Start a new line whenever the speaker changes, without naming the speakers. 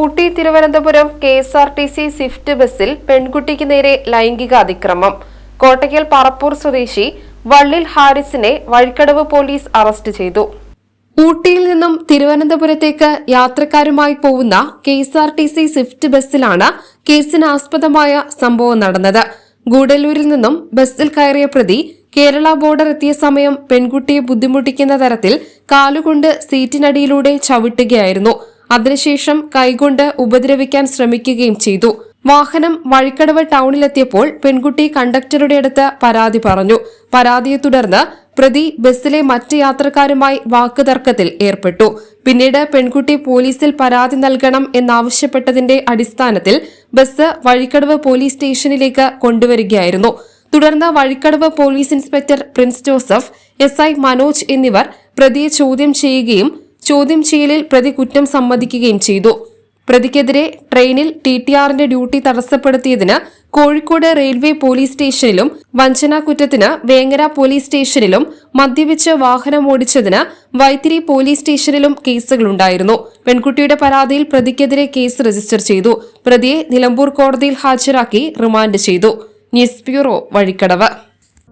Ooty Thiruvananthapuram K S R T C Swift ബസ്സിൽ പെൺകുട്ടിക്ക് നേരെ ലൈംഗിക അതിക്രമം. കോട്ടയ്ക്കൽ പറപ്പൂർ സ്വദേശി വള്ളിൽ ഹാരിസിനെ വഴിക്കടവ് പോലീസ് അറസ്റ്റ് ചെയ്തു. ഊട്ടിയിൽ നിന്നും തിരുവനന്തപുരത്തേക്ക് യാത്രക്കാരുമായി പോകുന്ന K S R T C swift ബസ്സിലാണ് കേസിന് ആസ്പദമായ സംഭവം നടന്നത്. ഗൂഡല്ലൂരിൽ നിന്നും ബസ്സിൽ കയറിയ പ്രതി കേരള ബോർഡർ എത്തിയ സമയം പെൺകുട്ടിയെ ബുദ്ധിമുട്ടിക്കുന്ന തരത്തിൽ കാലുകൊണ്ട് സീറ്റിനടിയിലൂടെ ചവിട്ടുകയായിരുന്നു. അതിനുശേഷം കൈകൊണ്ട് ഉപദ്രവിക്കാൻ ശ്രമിക്കുകയും ചെയ്തു. വാഹനം വഴിക്കടവ് ടൗണിലെത്തിയപ്പോൾ പെൺകുട്ടി കണ്ടക്ടറുടെ അടുത്ത് പരാതി പറഞ്ഞു. പരാതിയെ തുടർന്ന് പ്രതി ബസ്സിലെ മറ്റ് യാത്രക്കാരുമായി വാക്കുതർക്കത്തിൽ ഏർപ്പെട്ടു. പിന്നീട് പെൺകുട്ടി പോലീസിൽ പരാതി നൽകണം എന്നാവശ്യപ്പെട്ടതിന്റെ അടിസ്ഥാനത്തിൽ ബസ് വഴിക്കടവ് പോലീസ് സ്റ്റേഷനിലേക്ക് കൊണ്ടുവരികയായിരുന്നു. തുടർന്ന് Vazhikkadavu police inspector Prince Joseph S Manoj എന്നിവർ പ്രതിയെ ചോദ്യം ചെയ്യുകയും ചോദ്യം ചെയ്യലിൽ പ്രതി കുറ്റം സമ്മതിക്കുകയും ചെയ്തു. പ്രതിക്കെതിരെ ട്രെയിനിൽ ടി ടി ആറിന്റെ ഡ്യൂട്ടി തടസ്സപ്പെടുത്തിയതിന് കോഴിക്കോട് റെയിൽവേ പോലീസ് സ്റ്റേഷനിലും വഞ്ചനാ കുറ്റത്തിന് വേങ്ങര പോലീസ് സ്റ്റേഷനിലും മദ്യപിച്ച് വാഹനം ഓടിച്ചതിന് വൈത്തിരി പോലീസ് സ്റ്റേഷനിലും കേസുകളുണ്ടായിരുന്നു. പെൺകുട്ടിയുടെ പരാതിയിൽ പ്രതിക്കെതിരെ കേസ് രജിസ്റ്റർ ചെയ്തു. പ്രതിയെ നിലമ്പൂർ കോടതിയിൽ ഹാജരാക്കി റിമാൻഡ് ചെയ്തു. News bureau Vazhikkadavu.